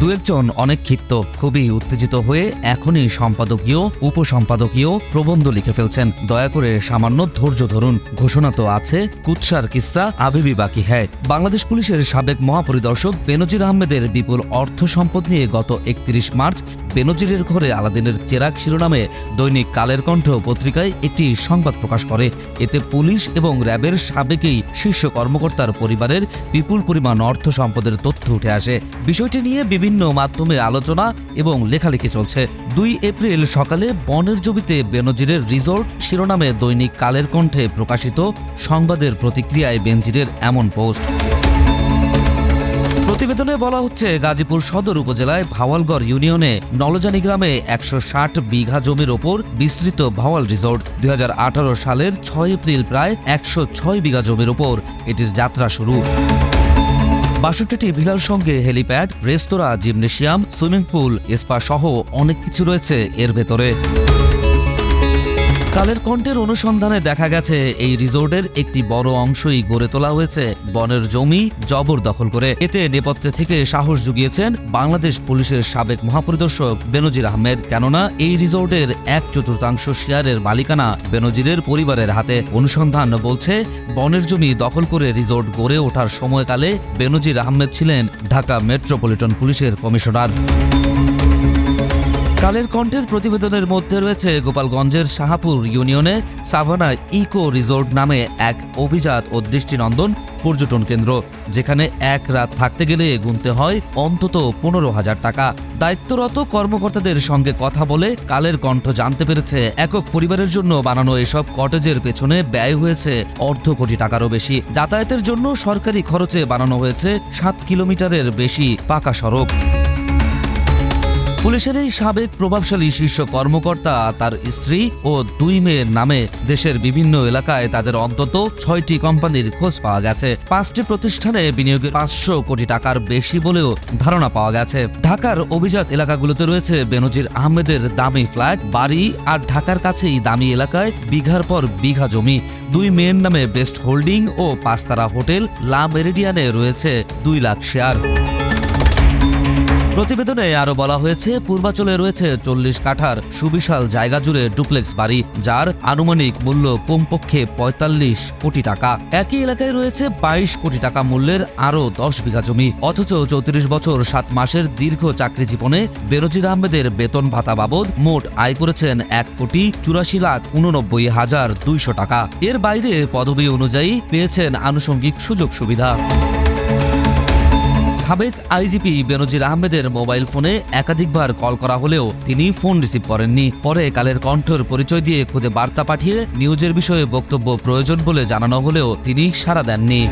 দু একজন অনেক ক্ষিপ্ত, খুবই উত্তেজিত হয়ে এখনই সম্পাদকীয়, উপসম্পাদকীয় প্রবন্ধ লিখে ফেলছেন। দয়া করে সামান্য ধৈর্য ধরুন। ঘোষণা তো আছে, কুৎসার কিসা আবিবি বাকি হ্যায়। বাংলাদেশ পুলিশের সাবেক মহাপরিদর্শক বেনজির আহমেদের বিপুল অর্থ সম্পদ নিয়ে গত একত্রিশ মার্চ বেনজিরের ঘরে আলাদিনের চেরাগ শিরোনামে দৈনিক কালের কণ্ঠ পত্রিকায় একটি সংবাদ প্রকাশ করে। এতে পুলিশ এবং র্যাবের সাবেকেই শীর্ষ কর্মকর্তার পরিবারের বিপুল পরিমাণ অর্থ সম্পদের তথ্য উঠে আসে। বিষয়টি নিয়ে বিভিন্ন মাধ্যমে আলোচনা এবং লেখালেখি চলছে। দুই এপ্রিল সকালে বনের জমিতে বেনজিরের রিসোর্ট শিরোনামে দৈনিক কালের কণ্ঠে প্রকাশিত সংবাদের প্রতিক্রিয়ায় বেনজিরের এমন পোস্ট। প্রতিবেদনে বলা হচ্ছে, গাজীপুর সদর উপজেলায় ভাওয়ালগড় ইউনিয়নে নলজানি গ্রামে একশো ষাট বিঘা জমির ওপর বিস্তৃত ভাওয়াল রিসোর্ট। দুই হাজার আঠারো সালের ছয় এপ্রিল প্রায় একশো ছয় বিঘা জমির ওপর এটির যাত্রা শুরু। বাষট্টিটি ভিলার সঙ্গে হেলিপ্যাড, রেস্তোরাঁ জিমনেশিয়াম সুইমিং পুল, স্পা সহ অনেক কিছু রয়েছে এর ভেতরে। কালের কণ্ঠের অনুসন্ধানে দেখা গেছে, এই রিসোর্টের একটি বড় অংশই গড়ে তোলা হয়েছে। বনের জমি জবর দখল করে। এতে নেপথ্যে থেকে সাহস জুগিয়েছেন বাংলাদেশ পুলিশের সাবেক মহাপরিদর্শক বেনজির আহমেদ। কেননা, এই রিসোর্টের এক চতুর্থাংশ শেয়ারের মালিকানা বেনজিরের পরিবারের হাতে। অনুসন্ধান বলছে, বনের জমি দখল করে রিসোর্ট গড়ে ওঠার সময়কালে বেনজির আহমেদ ছিলেন ঢাকা মেট্রোপলিটন পুলিশের কমিশনার। কালের কণ্ঠের প্রতিবেদনের মধ্যে রয়েছে গোপালগঞ্জের শাহাপুর ইউনিয়নে সাভানা ইকো রিসোর্ট নামে এক অভিজাত ও দৃষ্টিনন্দন পর্যটন কেন্দ্র, যেখানে এক রাত থাকতে গেলে গুনতে হয় অন্তত পনেরো হাজার টাকা। দায়িত্বরত কর্মকর্তাদের সঙ্গে কথা বলে কালের কণ্ঠ জানতে পেরেছে একক পরিবারের জন্য বানানো এসব কটেজের পেছনে ব্যয় হয়েছে অর্ধ কোটি টাকারও বেশি। যাতায়াতের জন্য সরকারি খরচে বানানো হয়েছে সাত কিলোমিটারের বেশি পাকা সড়ক। পুলিশের এই সাবেক প্রভাবশালী শীর্ষ কর্মকর্তা, তার স্ত্রী ও দুই মেয়ের নামে দেশের বিভিন্ন এলাকায় তাদের অন্তত ছয়টি কোম্পানির খোঁজ পাওয়া গেছে। পাঁচটি প্রতিষ্ঠানে বিনিয়োগের পাঁচশো কোটি টাকার বেশি বলেও ধারণা পাওয়া গেছে। ঢাকার অভিজাত এলাকাগুলোতে রয়েছে বেনজির আহমেদের দামি ফ্ল্যাট, বাড়ি আর ঢাকার কাছেই দামি এলাকায় বিঘার পর বিঘা জমি। দুই মেয়ের নামে বেস্ট হোল্ডিং ও পাঁচতারা হোটেল লা মেরিডিয়ানে রয়েছে দুই লাখ শেয়ার। প্রতিবেদনে আরও বলা হয়েছে, পূর্বাচলে রয়েছে চল্লিশ কাঠার সুবিশাল জায়গা জুড়ে ডুপ্লেক্স বাড়ি, যার আনুমানিক মূল্য কমপক্ষে পঁয়তাল্লিশ কোটি টাকা। একই এলাকায় রয়েছে বাইশ কোটি টাকা মূল্যের আরও দশ বিঘা জমি। অথচ চৌত্রিশ বছর সাত মাসের দীর্ঘ চাকরি জীবনে বেরোজির আহমেদের বেতন ভাতা বাবদ মোট আয় করেছেন এক কোটি চুরাশি লাখ উননব্বই হাজার দুইশো টাকা। এর বাইরে পদবি অনুযায়ী পেয়েছেন আনুষঙ্গিক সুযোগ সুবিধা। সাবেক আইজিপি বেনজির আহমেদের মোবাইল ফোনে একাধিকবার কল করা হলেও তিনি ফোন রিসিভ করেননি। পরে কালের কণ্ঠর পরিচয় দিয়ে খুদে বার্তা পাঠিয়ে নিউজের বিষয়ে বক্তব্য প্রয়োজন বলে জানানো হলেও তিনি সাড়া দেননি।